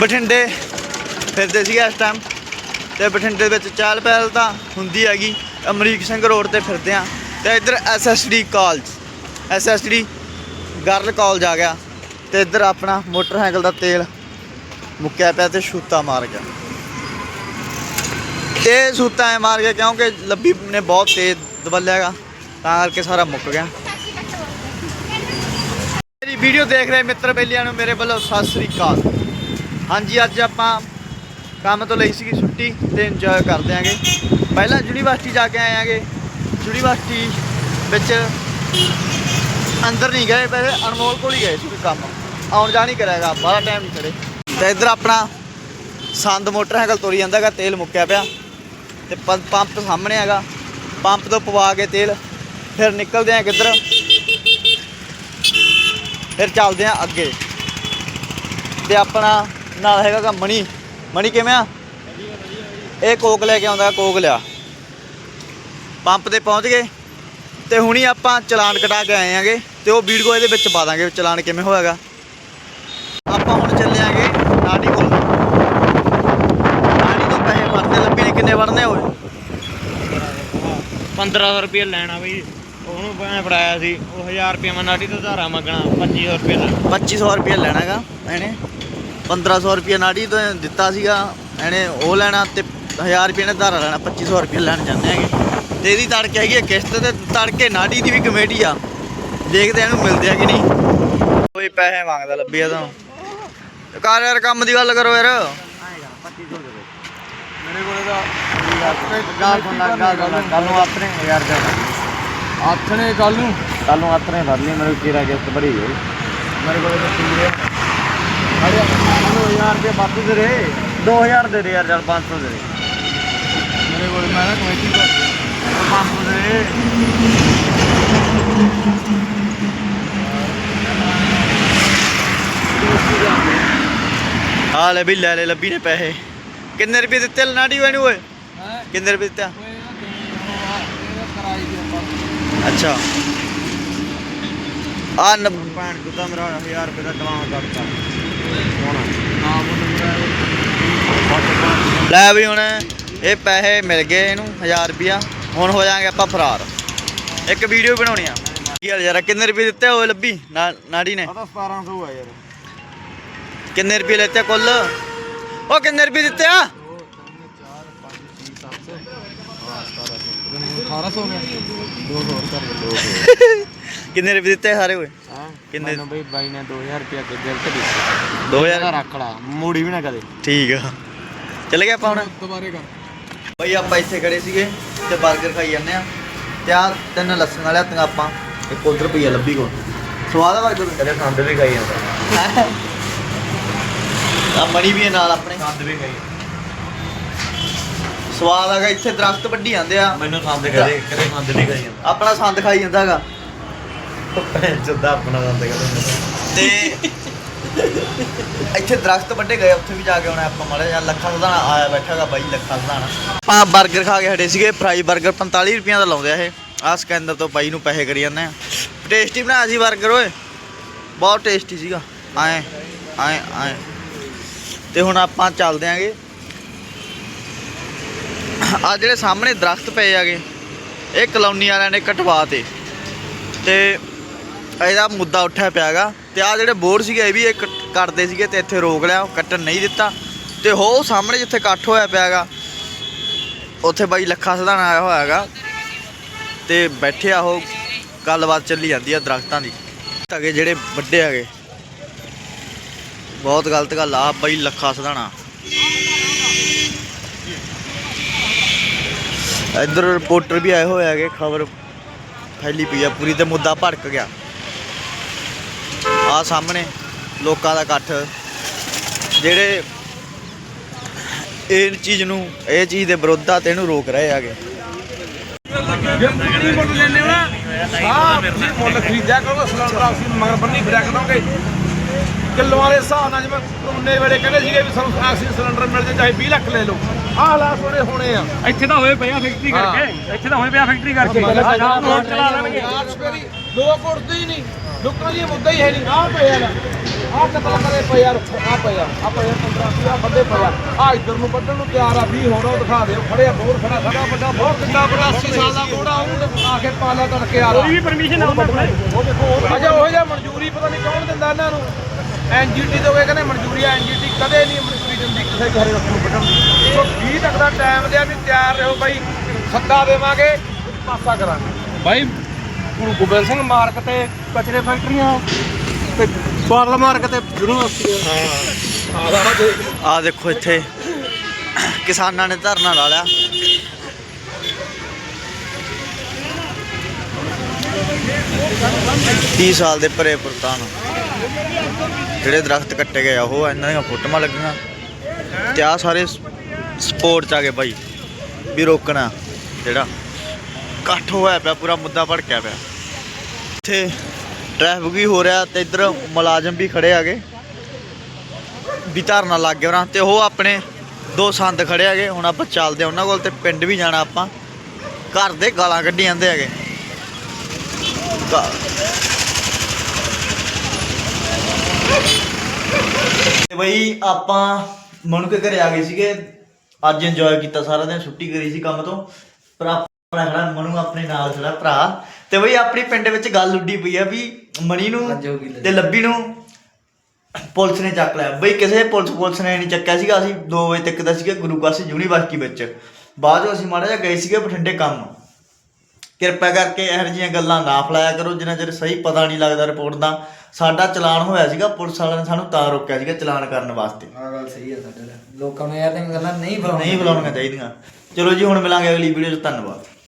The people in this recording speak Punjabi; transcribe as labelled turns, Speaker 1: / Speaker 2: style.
Speaker 1: ਬਠਿੰਡੇ ਫਿਰਦੇ ਸੀਗੇ ਇਸ ਟਾਈਮ ਤੇ ਬਠਿੰਡੇ ਵਿੱਚ ਚਹਿਲ ਪਹਿਲ ਤਾਂ ਹੁੰਦੀ ਹੈਗੀ। ਅਮਰੀਕ ਸਿੰਘ ਰੋਡ ਤੇ ਫਿਰਦੇ ਆ ਤੇ ਇੱਧਰ SSD college SSD girl college ਆ ਗਿਆ ਤੇ ਇੱਧਰ ਆਪਣਾ ਮੋਟਰਸਾਈਕਲ ਦਾ ਤੇਲ ਮੁੱਕਿਆ ਪਿਆ ਤੇ ਛੂਤਾ ਮਾਰ ਗਿਆ। ਇਹ ਸੂਤਾ ਐ ਮਾਰ ਗਿਆ ਕਿਉਂਕਿ ਲੱਭੀ ਨੇ ਬਹੁਤ ਤੇਜ਼ ਦਬਲਿਆਗਾ ਤਾਂ ਕਰਕੇ ਸਾਰਾ ਮੁੱਕ ਗਿਆ। ਮੇਰੀ ਵੀਡੀਓ ਦੇਖ ਰਹੇ ਮਿੱਤਰ ਬੇਲੀਆਂ ਨੂੰ, ਮੇਰੇ ਵੱਲੋਂ ਸਤਿ ਸ੍ਰੀ ਅਕਾਲ। ਹਾਂਜੀ, ਅੱਜ ਆਪਾਂ ਕੰਮ ਤੋਂ ਲਈ ਸੀਗੀ ਛੁੱਟੀ ਤੇ ਇੰਜੋਏ ਕਰਦੇ ਆਂਗੇ। ਪਹਿਲਾਂ ਯੂਨੀਵਰਸਿਟੀ ਜਾ ਕੇ ਆਏ ਆਂਗੇ। ਯੂਨੀਵਰਸਿਟੀ ਵਿੱਚ ਅੰਦਰ ਨਹੀਂ ਗਏ, ਪਰ ਅਨਮੋਲ ਕੋਲ ਹੀ ਗਏ ਸੀ ਕੋਈ ਕੰਮ। ਆਉਣ ਜਾਣ ਹੀ ਕਰਿਆਗਾ ਬਾਹਲਾ ਟਾਈਮ ਨਹੀਂ ਖੜੇ ਤੇ ਇੱਧਰ ਆਪਣਾ ਸੰਦ ਮੋਟਰਸਾਈਕਲ ਤੁਰੀ ਜਾਂਦਾਗਾ ਤੇਲ ਮੁੱਕਿਆ ਪਿਆ। ਤੇ ਪੰਪ ਸਾਹਮਣੇ ਹੈਗਾ। ਪੰਪ ਤੋਂ ਪਵਾ ਕੇ ਤੇਲ, ਫਿਰ ਨਿਕਲਦੇ ਆ ਕਿੱਧਰ? ਫਿਰ ਚੱਲਦੇ ਆ ਅੱਗੇ। ਤੇ ਆਪਣਾ ਨਾਲ ਹੈਗਾ ਗਾ ਮਣੀ। ਮਣੀ ਕਿਵੇਂ ਆ? ਇਹ ਕੋਕ ਲੈ ਕੇ ਆਉਂਦਾ ਕੋਕ ਲਿਆ। ਪੰਪ ਤੇ ਪਹੁੰਚ ਗਏ ਤੇ ਹੁਣੀ ਆਪਾਂ ਚਲਾਨ ਕਟਾ ਕੇ ਆਏ ਆਂਗੇ ਤੇ ਉਹ ਵੀਡੀਓ ਇਹਦੇ ਵਿੱਚ ਪਾ ਦਾਂਗੇ ਚਲਾਨ ਕਿਵੇਂ ਹੋਏਗਾ ਆਪਾਂ ਹੁਣ ਚੱਲੇ ਆਂਗੇ ਨਾਡੀ ਕੋਲ। ਨਾਡੀ ਤੋਂ ਪੈਸੇ ਵੜਨੇ ਲੱਭੀ ਨੇ ਕਿੰਨੇ ਵੜਨੇ ਹੋਏ
Speaker 2: 1500 ਰੁਪਏ ਲੈਣਾ ਬਈ। ਉਹਨੂੰ ਮੈਂ ਫੜਾਇਆ ਸੀ ਉਹ 1000 ਰੁਪਏ ਮੈਂ ਨਾਟੀ ਤੋਂ ਧਾਰਾ ਮੰਗਣਾ 2500 ਰੁਪਏ ਲੈਣਾ।
Speaker 1: 2500 ਰੁਪਏ ਲੈਣਾਗਾ ਇਹਨੇ 1500 ਰੁਪਏ ਨਾੜੀ ਤੋਂ ਦਿੱਤਾ ਸੀਗਾ। ਇਹਨੇ ਉਹ ਲੈਣਾ ਤੇ 1000 ਰੁਪਏ ਨੇ ਧਾਰਾ ਲੈਣਾ 2500 ਰੁਪਏ ਲੈਣ ਜਾਂਦੇ ਹੈਗੇ। ਤੇ ਇਹਦੀ ਤੜਕੇ ਹੈਗੀ ਹੈ ਕਿਸ਼ਤ ਤੇ ਤੜਕੇ ਨਾੜੀ ਦੀ ਵੀ ਕਮੇਟੀ ਆ। ਦੇਖਦੇ ਆ ਇਹਨੂੰ ਮਿਲਦੇ ਆ ਕਿ ਨਹੀਂ। ਕੋਈ ਪੈਸੇ ਮੰਗਦਾ ਲੱਭੀ ਆ ਤਾਂ ਕਰ ਯਾਰ ਕੰਮ ਦੀ ਗੱਲ ਕਰੋ ਯਾਰ। ਮੇਰੇ ਕੋਲੇ ਤਾਂ ਗਾਲ ਗਾਲ ਨੂੰ ਆਪਣੇ ਯਾਰ ਦੇ
Speaker 3: ਆਥਣੇ ਕੱਲ ਨੂੰ?
Speaker 1: ਕੱਲ ਨੂੰ ਆਪਣੇ ਭਰ ਲਈ ਮੇਰੇ ਕੀਰਾ ਕਿਸ਼ਤ ਭਰੀ ਹੋਈ। ਮੇਰੇ ਕੋਲੇ ਤਾਂ ਕੀ ਹੈ
Speaker 3: ਅਰੇ ਮੈਨੂੰ 1000 ਰੁਪਏ ਵਾਪਸ ਦੇ ਰੇ
Speaker 1: 2000 ਦੇ ਦੇ ਯਾਰ ਚੱਲ 500 ਦੇ ਦੇ
Speaker 3: ਮੇਰੇ ਕੋਲ ਮੈਂ ਨਾ ਕਮੇਟੀ ਭਰ
Speaker 1: 500 ਦੇ ਆ ਲੈ ਵੀ ਲੈ ਲੈ ਲੱਭੀ ਨੇ ਪੈਸੇ ਕਿੰਨੇ ਰੁਪਏ ਦਿੱਤੇ ਲਨਾੜੀ ਹੋਏ ਨੂੰ ਓਏ
Speaker 3: ਹੈ
Speaker 1: ਕਿੰਨੇ ਰੁਪਏ ਦਿੱਤੇ
Speaker 3: ਓਏ ਇਹਦਾ ਕਰਾਈ ਦੀ ਆਪਾਂ
Speaker 1: ਅੱਛਾ ਆ ਨ-
Speaker 2: ਭੈਣ ਚੋਦਾ ਮੇਰਾ 1000 ਰੁਪਏ ਦਾ ਚਲਾਨ ਕੱਟਤਾ ਹੁਣ
Speaker 3: ਨਾਮ ਨੰਬਰ
Speaker 1: ਲੈ ਵੀ ਹੁਣ ਇਹ ਪੈਸੇ ਮਿਲ ਗਏ ਇਹਨੂੰ 1000 ਰੁਪਿਆ ਹੁਣ ਹੋ ਜਾਾਂਗੇ ਆਪਾਂ ਫਰਾਰ। ਇੱਕ ਵੀਡੀਓ ਬਣਾਉਣੀ ਆ। ਕੀ ਹਾਲ ਯਾਰ ਕਿੰਨੇ ਰੁਪਏ ਦਿੱਤੇ ਹੋਏ ਲੱਭੀ? ਨਾੜੀ ਨੇ।
Speaker 2: ਆ ਤਾਂ 1700 ਆ ਯਾਰ।
Speaker 1: ਕਿੰਨੇ ਰੁਪਏ ਲੈਤੇ ਕੁੱਲ? ਉਹ ਕਿੰਨੇ ਰੁਪਏ ਦਿੱਤੇ ਆ?
Speaker 3: 1800 ਗਿਆ 200 ਹੋਰ ਕਰ ਲਓ
Speaker 1: ਕਿੰਨੇ ਰੁਪਏ ਦਿੱਤੇ ਸਾਰੇ ਹੋਏ
Speaker 2: ਹਾਂ?
Speaker 1: ਕਿੰਨੇ?
Speaker 2: ਮੈਨੂੰ ਬਈ ਬਾਈ ਨੇ 2000 ਰੁਪਏ ਅੱਗੇ ਤੇ ਦਿੱਤਾ।
Speaker 1: 2000
Speaker 2: ਰੱਖ ਲਾ ਮੂੜੀ ਵੀ ਨਾ ਕਦੇ
Speaker 1: ਠੀਕ ਆ। ਚੱਲ ਗਿਆ ਆਪਾਂ ਹੁਣ।
Speaker 3: ਦੁਬਾਰੇ ਕਰ।
Speaker 1: ਬਈ ਆਪਾਂ ਇੱਥੇ ਖੜੇ ਸੀਗੇ ਤੇ 버ਗਰ ਖਾਈ ਜਾਂਦੇ ਆ। ਤੇ ਆ ਤਿੰਨ ਲੱਸਣ ਵਾਲਿਆ ਤੀਆਂ ਆਪਾਂ। ਇੱਕ ਉਧਰ ਪਈਆ ਲੱਭੀ ਕੋਲ। ਸਵਾਦ ਆ 버ਗਰ
Speaker 2: ਕਦੇ ਸੰਦ ਵੀ ਖਾਈ ਜਾਂਦਾ।
Speaker 1: ਆ ਮਣੀ ਵੀ ਨਾਲ ਆਪਣੇ।
Speaker 2: ਸੰਦ ਵੀ ਖਾਈ।
Speaker 1: ਸਵਾਦ ਆਗਾ ਇੱਥੇ ਦਰਖਤ ਵੱਢੀ ਜਾਂਦੇ ਆ।
Speaker 2: ਮੈਨੂੰ ਸੰਦ ਕਦੇ ਕਦੇ ਸੰਦ ਨਹੀਂ ਖਾਈ ਜਾਂਦਾ।
Speaker 1: ਆਪਣਾ ਸੰਦ ਖਾਈ ਜਾਂਦਾਗਾ।
Speaker 2: ਆਪਣਾ
Speaker 1: ਇੱਥੇ ਦਰਖਤ ਵੱਡੇ ਗਏ, ਉੱਥੇ ਵੀ ਜਾ ਕੇ ਆਪਾਂ ਮਾੜਾ ਲੱਖਾਂ ਸਦਾਣਾ ਆਇਆ ਬੈਠਾਗਾ ਬਾਈ, ਲੱਖਾਂ ਸਦਾਣਾ ਆਪਾਂ 버ਗਰ ਖਾ ਕੇ ਹਟੇ ਸੀਗੇ ਫਰਾਈ 버ਗਰ 45 ਰੁਪਈਆ ਦਾ ਲਾਉਂਦੇ ਆ ਇਹ। ਆ ਤੋਂ ਬਾਈ ਨੂੰ ਪੈਸੇ ਕਰੀ ਜਾਂਦੇ ਆ। ਟੇਸਟੀ ਬਣਾਇਆ ਸੀ 버ਗਰ ਓਏ। ਬਹੁਤ ਟੇਸਟੀ ਸੀਗਾ। ਆਏ ਆਏ ਆਏ। ਤੇ ਹੁਣ ਆਪਾਂ ਚੱਲਦੇ ਆਂਗੇ। ਆ ਜਿਹੜੇ ਸਾਹਮਣੇ ਦਰਖਤ ਪਏ ਆਗੇ ਇਹ ਕਲੋਨੀ ਵਾਲਿਆਂ ਨੇ ਕਟਵਾ ਤੇ। ਤੇ ਇਹਦਾ ਮੁੱਦਾ ਉੱਠਿਆ ਪਿਆਗਾ। ਤੇ ਆ ਜਿਹੜੇ ਬੋਰਡ ਸੀਗੇ, ਇਹ ਵੀ ਇਹ ਕੱਟ- ਕੱਟਦੇ ਸੀਗੇ ਤੇ ਇੱਥੇ ਰੋਕ ਲਿਆ, ਉਹ ਕੱਟਣ ਨਹੀਂ ਦਿੱਤਾ। ਤੇ ਹੋ ਸਾਹਮਣੇ ਜਿੱਥੇ ਇਕੱਠ ਹੋਇਆ ਪਿਆਗਾ, ਉੱਥੇ ਬਾਈ ਲੱਖਾ ਸਧਾਣਾ ਆਇਆ ਹੋਇਆ ਹੈਗਾ ਤੇ ਬੈਠੇ ਆ ਉਹ, ਗੱਲਬਾਤ ਚੱਲੀ ਜਾਂਦੀ ਆ ਦਰਖਤਾਂ ਦੀ। ਹੈਗੇ ਜਿਹੜੇ ਵੱਡੇ ਹੈਗੇ। ਬਹੁਤ ਗਲਤ ਗੱਲ ਆ, ਬਾਈ ਲੱਖਾ ਸਧਾਣਾ। ਇੱਧਰ ਰਿਪੋਰਟਰ ਵੀ ਆਏ ਹੋਏ ਹੈਗੇ, ਖਬਰ ਫੈਲੀ ਪਈ ਆ, ਪੂਰੀ ਤੇ ਮੁੱਦਾ ਭੜਕ ਗਿਆ। ਆ ਸਾਹਮਣੇ ਲੋਕਾਂ ਦਾ ਇਕੱਠ। ਜਿਹੜੇ ਇਹ ਚੀਜ਼ ਨੂੰ ਇਹ ਚੀਜ਼ ਦੇ ਵਿਰੋਧ ਆ ਤੇ ਇਹਨੂੰ ਰੋਕ ਰਹੇ ਹੈਗੇ।
Speaker 3: ਜੇ ਮੁੱਲ ਲੈਣੇ ਨਾ ਹਾਂ ਤੁਸੀਂ ਮੁੱਲ ਖਰੀਦਿਆ ਕਰੋ ਸਿਲੰਡਰ ਅਸੀਂ ਮਗਰ ਬੰਨੀ ਫਿਰਿਆ ਕਰਾਂਗੇ। ਕਿਲੋ ਵਾਲੇ ਹਿਸਾਬ ਨਾਲ ਜਿਵੇਂ ਉਹਨੇ ਵੇਲੇ ਕਹਿੰਦੇ ਸੀਗੇ ਵੀ ਸਾਨੂੰ ਆਕਸੀਜਨ ਸਿਲੰਡਰ ਮਿਲ ਜੇ ਚਾਹੇ 20 ਲੱਖ ਲੈ ਲਓ। ਆਹ ਹਾਲਾਤ ਹੋਣੇ ਹੋਣੇ ਆ।
Speaker 4: ਇੱਥੇ ਤਾਂ ਹੋਏ ਪਿਆ ਫੈਕਟਰੀ ਕਰਕੇ ਇੱਥੇ ਤਾਂ ਹੋਏ ਪਿਆ ਫੈਕਟਰੀ ਕਰਕੇ। ਆਹ ਸ਼ਾਮ ਨੂੰ ਚਲਾ ਲੈਣਗੇ
Speaker 3: ਦੋ ਕੁੜਦੇ ਹੀ ਨਹੀਂ। ਲੋਕਾਂ ਦੀ ਇਹ ਮੁੱਦਾ ਹੀ ਹੈ ਨਹੀਂ। ਆਹ ਪਏ ਯਾਰ ਆਹ ਕਤਲ ਕਰੇ ਪਏ ਯਾਰ ਆਹ ਪਏ ਯਾਰ ਆਹ ਪਏ 15 ਆਹ ਬੰਦੇ ਪਏ ਆਹ ਇੱਧਰ ਨੂੰ ਵੱਢਣ ਨੂੰ ਤਿਆਰ ਆ 20 ਹੋਰ ਉਹ ਦਿਖਾ ਦਿਓ। ਖੜੇ ਆ ਬੋਰ ਖੜਾ ਖੜਾ ਵੱਡਾ ਬਹੁਤ ਕਿੰਨਾ ਬੜਾ 80 ਸਾਲ ਦਾ ਕੋੜਾ ਉਹਨੂੰ ਆ ਕੇ ਪਾਲਾ ਤੜਕੇ ਆ
Speaker 2: ਕੋਈ ਵੀ ਪਰਮਿਸ਼ਨ ਆਉਂਦਾ
Speaker 3: ਉਹ ਦੇਖੋ ਉਹ ਅਜਾ ਉਹ ਜਿਹਾ ਮਨਜ਼ੂਰੀ ਪਤਾ ਨਹੀਂ ਕੌਣ ਦਿੰਦਾ ਇਹਨਾਂ ਨੂੰ। ਐਨਜੀਟੀ ਤੋਂ ਇਹ ਕਹਿੰਦੇ ਮਨਜ਼ੂਰੀ ਐਨਜੀਟੀ ਕਦੇ ਨਹੀਂ ਮਨਜ਼ੂਰੀ ਦਿੰਦੀ ਕਿਸੇ ਘਰੇ ਰੱਖਣ ਨੂੰ ਵੱਢਣ ਦੀ। ਸੋ 20 ਤੱਕ ਦਾ ਟਾਈਮ ਲਿਆ ਵੀ ਤਿਆਰ ਰਹੋ ਬਾਈ। ਸੱਦਾ ਦੇਵਾਂਗੇ ਪਾਸਾ ਕਰਾਂਗੇ। ਬਾਈ ਗੁਰੂ ਗੋਬਿੰਦ ਸਿੰਘ ਮਾਰਕ ਤੇ ਕਚਰੇ ਫੈਕਟਰੀਆਂ। ਤੇ ਪਾਰਲ ਤੇ ਯੂਨੀਵਰਸਿਟੀ
Speaker 1: ਆ ਦੇਖੋ ਇੱਥੇ, ਕਿਸਾਨਾਂ ਨੇ ਧਰਨਾ ਲਾ ਲਿਆ। ਤੀਹ ਸਾਲ ਦੇ ਭਰੇ ਪੁਰਤਾਨ ਜਿਹੜੇ ਦਰਖਤ ਕੱਟੇ ਗਏ ਆ, ਉਹ ਇਹਨਾਂ ਦੀਆਂ ਫੋਟੋਆਂ ਲੱਗੀਆਂ। ਤੇ ਆ ਸਾਰੇ ਸਪੋਰਟ ਚ ਆ ਗਏ ਭਾਈ ਵੀ ਰੋਕਣਾ, ਜਿਹੜਾ ਇਕੱਠ ਹੋਇਆ ਪਿਆ, ਪੂਰਾ ਮੁੱਦਾ ਭੜਕਿਆ ਪਿਆ। ਇੱਥੇ ਟ੍ਰੈਫਿਕ ਵੀ ਹੋ ਰਿਹਾ ਤੇ ਇੱਧਰ ਮੁਲਾਜ਼ਮ ਵੀ ਖੜੇ ਆਗੇ ਵੀ ਧਰਨਾ ਲੱਗ ਗਿਆ ਉਹਨਾਂ ਤੇ, ਉਹ ਆਪਣੇ ਦੋ ਸੰਦ ਖੜੇ ਹੈਗੇ, ਹੁਣ ਆਪਾਂ ਚੱਲਦੇ ਉਹਨਾਂ ਕੋਲ ਤੇ ਪਿੰਡ ਵੀ ਜਾਣਾ ਆਪਾਂ। ਘਰ ਦੇ ਗਾਲਾਂ ਕੱਢੀ ਜਾਂਦੇ ਹੈਗੇ। ਤੇ ਬਈ ਆਪਾਂ ਮਨੂ ਕੇ ਘਰੇ ਆ ਗਏ ਸੀਗੇ। ਅੱਜ ਇੰਜੋਏ ਕੀਤਾ ਸਾਰਾ ਦਿਨ, ਛੁੱਟੀ ਕਰੀ ਸੀ ਕੰਮ ਤੋਂ। ਪਰ ਆਪਣਾ ਖੜਾ ਮਨੂ ਆਪਣੇ ਨਾਲ ਖੜਾ ਭਰਾ। ਤੇ ਬਈ ਆਪਣੀ ਪਿੰਡ ਵਿੱਚ ਗੱਲ ਉੱਡੀ ਪਈ ਆ ਵੀ ਮਣੀ ਨੂੰ ਤੇ ਲੱਭੀ ਨੂੰ ਪੁਲਿਸ ਨੇ ਚੱਕ ਲਿਆ। ਬਈ ਕਿਸੇ ਪੁਲਿਸ ਪੁਲਿਸ ਨੇ ਨਹੀਂ ਚੱਕਿਆ ਸੀਗਾ। ਅਸੀਂ 2 ਵਜੇ ਤੱਕ ਦਾ ਸੀਗਾ ਗੁਰੂ ਕਾਸੀ ਯੂਨੀਵਰਸਿਟੀ ਵਿੱਚ। ਬਾਅਦ ਵਿੱਚ ਅਸੀਂ ਮਾੜਾ ਜਿਹਾ ਗਏ ਸੀਗੇ ਬਠਿੰਡੇ ਕੰਮ। ਕਿਰਪਾ ਕਰਕੇ ਇਹੋ ਜਿਹੀਆਂ ਗੱਲਾਂ ਨਾ ਫਲਾਇਆ ਕਰੋ। ਜਿੰਨਾ ਚਿਰ ਸਹੀ ਪਤਾ ਨਹੀਂ ਲੱਗਦਾ ਰਿਪੋਰਟ ਦਾ। ਸਾਡਾ ਚਲਾਨ ਹੋਇਆ ਸੀਗਾ। ਪੁਲਿਸ ਵਾਲਿਆਂ ਨੇ ਸਾਨੂੰ ਤਾਂ ਰੋਕਿਆ ਸੀਗਾ ਚਲਾਨ ਕਰਨ ਵਾਸਤੇ।
Speaker 4: ਆ ਗੱਲ ਸਹੀ ਹੈ ਸਾਡੇ ਲੋਕਾਂ ਨੂੰ ਇਹ ਤਾਂ ਗੱਲਾਂ ਨਹੀਂ ਬੁਲਾਉਣੀਆਂ
Speaker 1: ਨਹੀਂ ਬੁਲਾਉਣੀਆਂ ਚਾਹੀਦੀਆਂ। ਚਲੋ ਜੀ ਹੁਣ ਮਿਲਾਂਗੇ ਅਗਲੀ ਵੀਡੀਓ 'ਚ। ਧੰਨਵਾਦ।